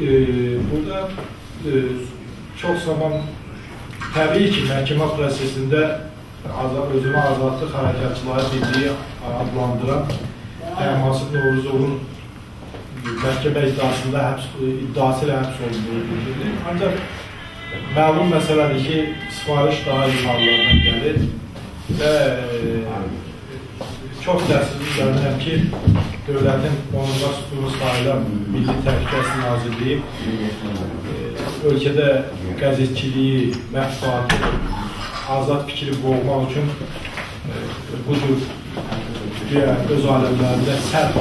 e, burada e, çox zaman təbii ki, məhkəmə prosesində özünü azadlıq hərəkatçıları birliyi adlandıran Təhmasib Novruzovun məhkəmə iddiasında həbs, iddiası ilə həbs olunduğu bildirilir. Ancaq məlum məsələdir ki, sifariş daha yuxarılardan gəlir və çox təəssüflənirəm ki, dövlətin onunda sütunu sayılan Milli Təhlükəsizlik Nazirliyi ölkədə qəzetçiliyi, mətbuatı, azad fikri boğmaq üçün bu cür öz aləmlərində sərt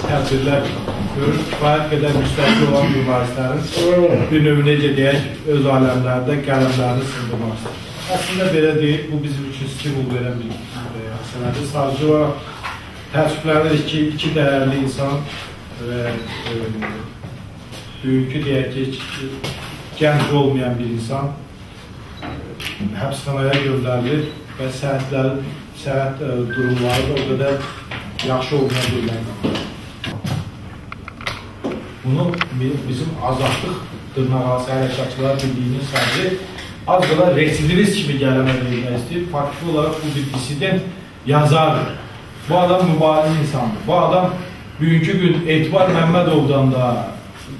tədbirlər görür, kifayət qədər müstəqil olan mübarizlərin bir növ necə deyək, öz aləmlərində qələmlərini sındırmaq istəyir. Əslində belə deyil, bu bizim üçün stimul verən bir məsələdir. Sadəcə olaraq təəssüflənirik ki, iki dəyərli insan və e, bugünkü deyək ki, gənc olmayan bir insan e, həbsxanaya göndərilir və səhətlərin, səhət e, durumları da o qədər yaxşı olmayan bir Bunu bizim azadlıq dırnaqarası hərəkatçılar bildiyinin sədri az qala residivist kimi gələnə vermək istəyir. Faktiki olaraq bu bir dissident yazardır. Bu adam mübariz insandır. Bu adam bugünkü gün Etibar Məmmədovdan da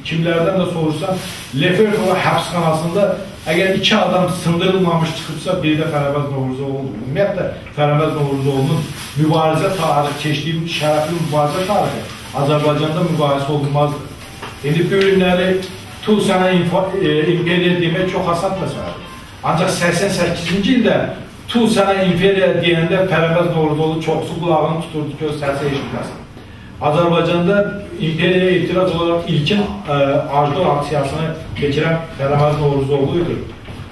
kimlərdən də sorursan, Lefertova həbsxanasında əgər iki adam sındırılmamış çıxıbsa, biri də Fərəbəz Novruzoğludur. Ümumiyyətlə, Fərəbəz Novruzoğlunun mübarizə tarixi, keçdiyi şərəfli mübarizə tarixi Azərbaycanda mübarizə olunmazdır. İndi bu günləri Tul sənə e, imperiya demək çox asan məsələdir. Ancaq 88-ci ildə Tul sənə imperiya deyəndə Pərəməz Novruzolu çoxsu qulağını tuturdu ki, o səsi eşitməsin. Azərbaycanda imperiyaya etiraz olaraq ilkin ə, e, aksiyasını keçirən Pərəməz Novruzolu idi.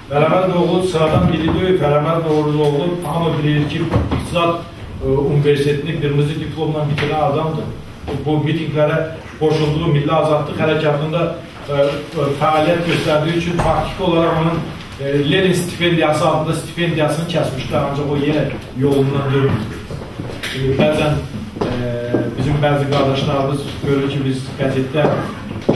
Pərəməz Novruzolu sıradan biri deyil, Pərəməz Novruzolu hamı bilir ki, İqtisad e, Universitetini qırmızı diplomla bitirən adamdır. Bu mitinglərə qoşulduğu Milli Azadlıq Hərəkatında ə, e, ə, fəaliyyət göstərdiyi üçün faktiki olaraq onun Lenin stipendiyası adında stipendiyasını kəsmişlər, ancaq o yenə yolundan dönmür. Bəzən ə, bizim bəzi qardaşlarımız görür ki, biz qəzetdə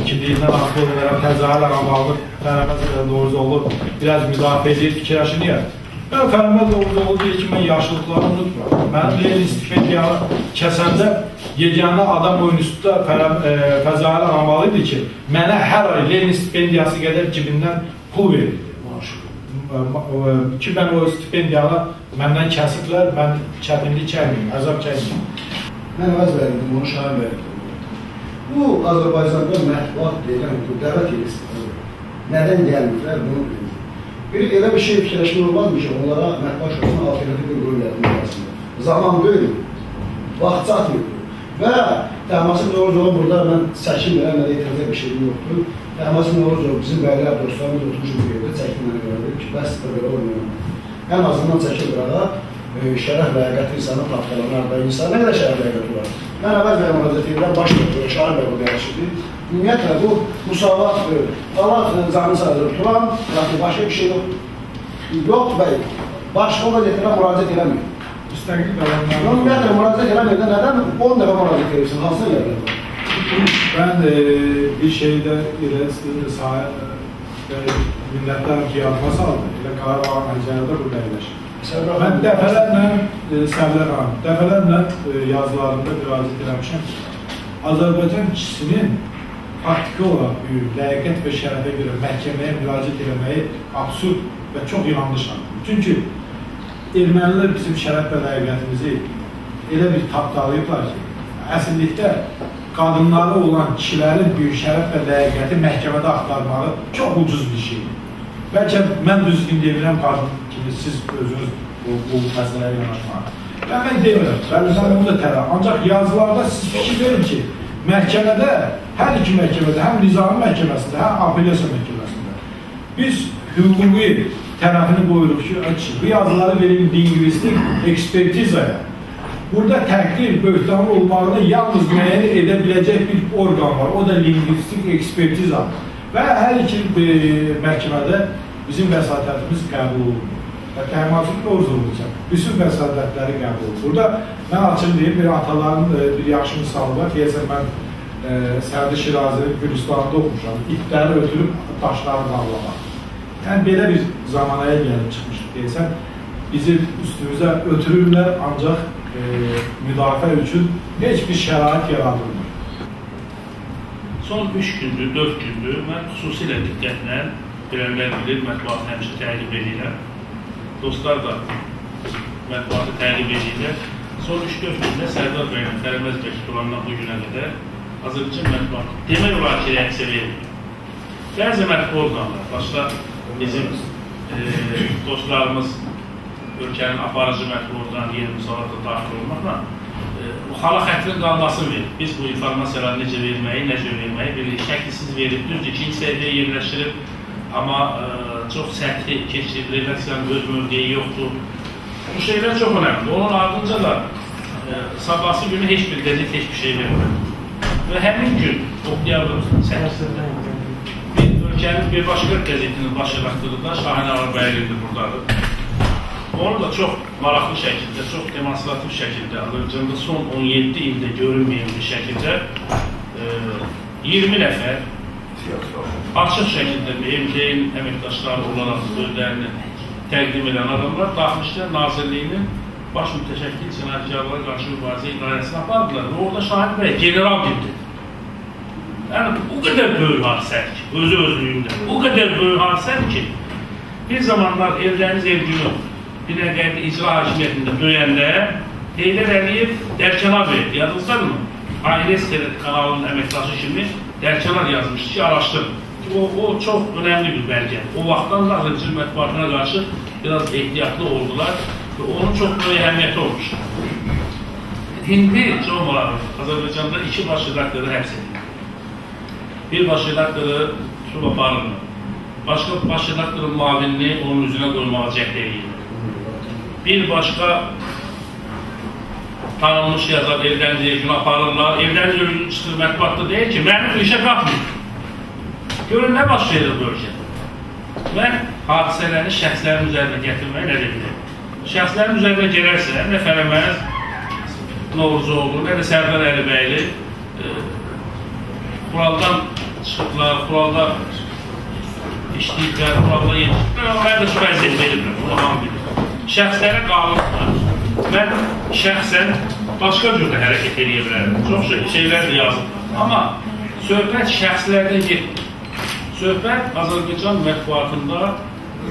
ikiliyindən asılı olaraq təzahürlə tələbəz doğrusu olur, biraz müdafiə edir, fikirləşinir. Mən Fərməd Oğuzoğlu deyir ki, mən yaşlılıqları unutmuram. Mənim Lenin stipendiyanı kəsəndə yeganə adam oyun üstüdə e, fəzail almalı idi ki, mənə hər ay Lenin stipendiyası qədər cibindən pul verirdi. Ki, mən o stipendiyanı məndən kəsiblər, mən çətinlik çəkməyim, əzab çəkməyim. Mən əvəz verirdim, onu şahin verirdim. Bu, Azərbaycanda mətbuat deyilən bu dəvət edirsin. Nədən gəlmirlər, bunu bilir. Bir elə bir şey fikirləşmək olmazmı ki, onlara mətbuat şurasının alternativ bir qoyun verilməsində. Zaman deyil, vaxt çatmır. Və Təhmasib Novruzov burada mən çəkinmirəm, mənə etirazə bir şey yoxdur. Təhmasib Novruzov bizim bəylər dostlarımız oturmuş bir yerdə çəkin mənə görə ki, bəs belə olmuyor. Ən azından çəkil qırağa e, şərəf ləyaqət insanı tapdalanar da insan nə qədər şərəf ləyaqət olar. Mən əvvəl bəyə müraciət edirəm, baş doktor Şahin bəy burada yaşayır. Ümumiyyətlə bu musavatdır. Allah canı sağdır. Turan, başqa bir şey yox. Yox bəy. Başqa gətirə müraciət eləmir. Müstəqil qələmlər. Ümumiyyətlə müraciət eləmir də nədən 10 dəfə müraciət edirsən? Hansı yerdə? Ben e, bir şeyde ile sahip e, minnətlər ki, yadıma saldım. Elə Qarabağ Məncənidə burada yerləşir. Mən dəfələrlə, e, Səblər xanım, dəfələrlə e, yazılarında müraciət eləmişəm. Azərbaycan kişisinin faktiki olaraq böyük ləyaqət və şərəfə görə məhkəməyə müraciət etməyi absurd və çox yanlışdır. Çünki ermənilər bizim şərəf və ləyaqətimizi elə bir tapdalayıblar ki, əsillikdə qadınları olan kişilərin böyük şərəf və ləyaqəti məhkəmədə axtarmağı çox ucuz bir şeydir. Bəlkə mən düzgün demirəm qadın kimi siz özünüz bu, bu məsələyə yanaşmağı. Və mən demirəm, bəlkə onu da tərəm. Ancaq yazılarda siz fikir verin ki, məhkəmədə, hər iki məhkəmədə, həm nizami məhkəməsində, həm apellyasiya məhkəməsində biz hüquqi tərəfini qoyuruq ki, bu yazıları verin lingvistik ekspertizaya. Burada təqdir, böhtan olmağını yalnız müəyyən edə biləcək bir orqan var, o da lingvistik ekspertiza. Və hər iki e, məhkəmədə bizim vəsatətimiz qəbul olunur. Və təlimatın doğru olacaq. Bütün vəsatətləri qəbul olunur. Burada mən açım deyim, bir ataların e, bir yaxşı misalı var. Deyəsən mən e, Sərdi Şirazi Gülüstanında oxumuşam. İtləri ötürüb daşları bağlamaq. Yəni belə bir zamanaya gəlib çıxmışıq deyəsən. Bizim üstümüzə ötürürlər ancaq e, müdafiə üçün heç bir şərait yaradılmır. Son 3 gündür, 4 gündür mən xüsusilə diqqətlə bilənlər bilir, mətbuatı həmişə təqib edirəm. Dostlar da mətbuatı təqib edirlər. Son 3-4 gündə Sərdar bəylə Fərməz bəy tutulandan bu günə qədər Azərbaycan mətbuatı demək olar ki, reaksiya verir. Bəzi mətbu orqanlar, bizim e, dostlarımız ölkənin aparıcı orqanı yeni müsalatda daxil olmaqla e, xala xətrin qalmasını verir. Biz bu informasiyaları necə verməyi, necə verməyi bilir. Şəklisiz verib, düzdür, ikinci səviyyəyə yerləşdirib, amma e, çox səthi keçirib, redaksiyanın öz mövqeyi yoxdur. Bu şeylər çox önəmli. Onun ardınca da e, sabahsı günü heç bir qəzet heç bir şey vermir. Və həmin gün oktyabr 8-də bir ölkənin bir başqa qəzetinin baş redaktorunda Şahin Ağabəylidir buradadır. Onu da çox maraqlı şəkildə, çox demonstrativ şəkildə Azərbaycanda son 17 ildə görünməyən bir şəkildə e, 20 nəfər açıq şəkildə MMT-in əməkdaşları olaraq özlərini təqdim edən adamlar Daxilişlər Nazirliyinin baş mütəşəkkil cinayətkarlara qarşı mübarizə idarəsinə apardılar və orada Şahid bəy general dedi. Yəni, o qədər böyük hadisədir ki, özü özlüyündə. O qədər böyük hadisədir ki, bir zamanlar Eldəniz Ergünü Binəqədi icra hakimiyyətində döyəndə Heydər Əliyev dərkənar verdi, yadınızdadır mı? Ailes kanalının əməkdaşı kimi dərkənar yazmışdı ki, araşdırın. O, o çox önəmli bir bəlgədir. O vaxtdan da Azərbaycan mətbuatına qarşı biraz ehtiyatlı oldular və onun çox böyük əhəmiyyəti olmuşdur. Hindi John Moravov Azərbaycanda iki baş redaktoru həbs edildi. Bir baş redaktoru tutub aparıldı. Başqa baş redaktorun mavinini onun üzünə qoymağa cəhd edirdi. Bir başqa tanınmış yazar evdən deyir, aparırlar. Evdən deyir, çıxır mətbuatda deyir ki, mənim işə qalxmır. Görün, nə baş verir bu ölkədə? Və hadisələri şəxslərin üzərinə gətirməyə nə dedir? Şəxslərin üzərinə gələrsə, nə Fərəməz Novruzoğlu, nə də Sərdar Əlibəyli e, kuraldan çıxıblar, kuralda işləyiblər, kuralda yetişiblər, onlara da şu vəziyyət verilmir, bunu hamı bilir şəxslərə qalıb mən şəxsən başqa cür də hərəkət edə bilərəm. Çox şey, şeylər yazıb. Amma söhbət şəxslərdən getmir. Söhbət Azərbaycan mətbuatında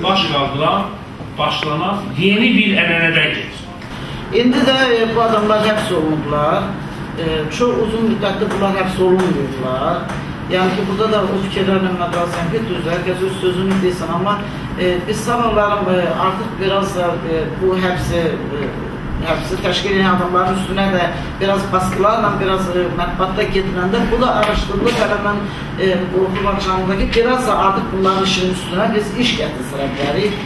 baş qaldıran, başlanan yeni bir ənənədən gedir. İndi də e, bu adamlar həbs olunublar. E, çox uzun müddətdir bunlar həbs olunmuyorlar. Yəni ki, burada da o fikirlərlə mən razıyam ki, düzdür, hər kəs öz sözünü desin, amma e, biz sabahlarım e, artıq biraz da e, bu həbsi e, həbsi təşkil edən adamların üstünə də biraz baskılarla, biraz e, mətbuatda gediləndə bu da araşdırılır. Hələ mən e, qorxu akşamındakı biraz da artıq bunların işinin üstünə biz iş gətirsirə bilərik.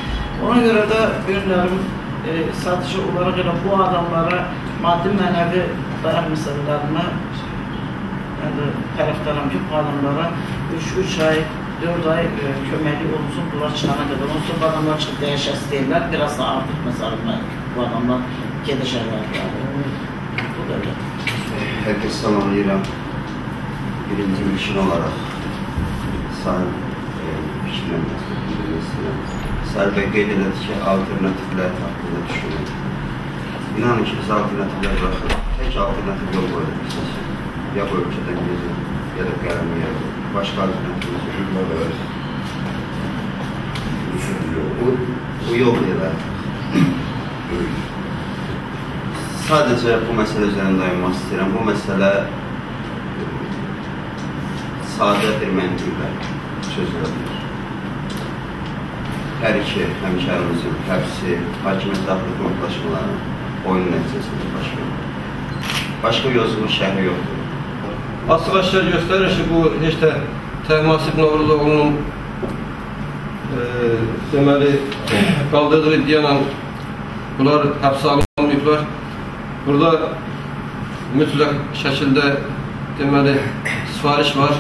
Ona görə də günlərim e, sadəcə olaraq elə bu adamlara maddi mənəvi dayan məsələlərinə yəni, tərəfdaram ki, bu adamlara 3 ay, 4 ay e, köməkli olunsun, bunlar çıxana qədər. Ondan sonra bu adamlar çıxıb dəyişə istəyirlər, biraz da artıq məsələn bu adamlar gedişərlər. Yəni, bu da elə. Hər kəs salamlayıram. Birinci ilkin olaraq sahib e, fikirləməsini Sərbəy qeyd elədi ki, alternativlər haqqında düşünün. İnanın ki, biz alternativlər baxırıq. Tək alternativ yol qoyuruq ya bu ölkədən gedəcək, ya da qələmi, ya da başqa alternativ bu, bu yol elə. Sadəcə bu məsələ üzərində dayanmaq istəyirəm. Bu məsələ sadə bir məntiqlə çözülə bilir. Hər iki həmkarımızın həbsi, hakimiyyət daxili qruplaşmaları oyun nəticəsində baş verir. Başqa yozulmuş şəhri yoxdur. Açıq aşkar göstərir ki, bu heç də Təhmasib Novruzoğlu'nun e, deməli qaldırdığı iddiayla bunlar həbsə alınmayıblar. Burada mütləq şəkildə deməli sifariş var.